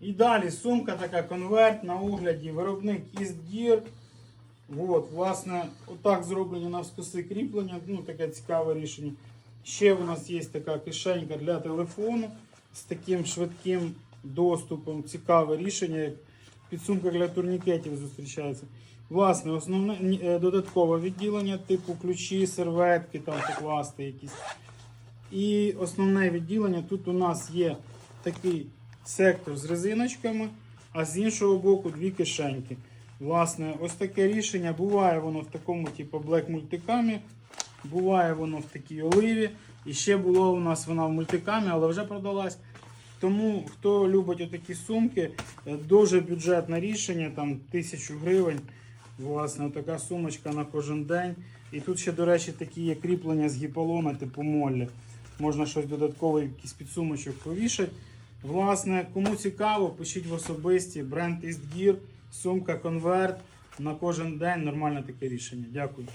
І далі сумка така конверт на огляді, виробник Eastgear. От, власне, отак зроблені навскоси кріплення, ну таке цікаве рішення. Ще у нас є така кишенька для телефону з таким швидким доступом. Цікаве рішення, як підсумка для турнікетів зустрічається. Власне, основне е, додаткове відділення, типу ключі, серветки, там покласти якісь. І основне відділення тут у нас є такий сектор з резиночками, а з іншого боку дві кишеньки. Власне, ось таке рішення. Буває воно в такому, типу, Black мультикамі, буває воно в такій оливі. І ще було у нас вона в мультикамі, але вже продалась. Тому хто любить отакі сумки, е, дуже бюджетне рішення, там тисячу гривень. Власне, така сумочка на кожен день. І тут ще, до речі, такі є кріплення з гіполона, типу моллі. Можна щось додаткове, якийсь підсумочок повішати. Власне, кому цікаво, пишіть в особисті бренд Eastgear, сумка конверт на кожен день. Нормальне таке рішення. Дякую.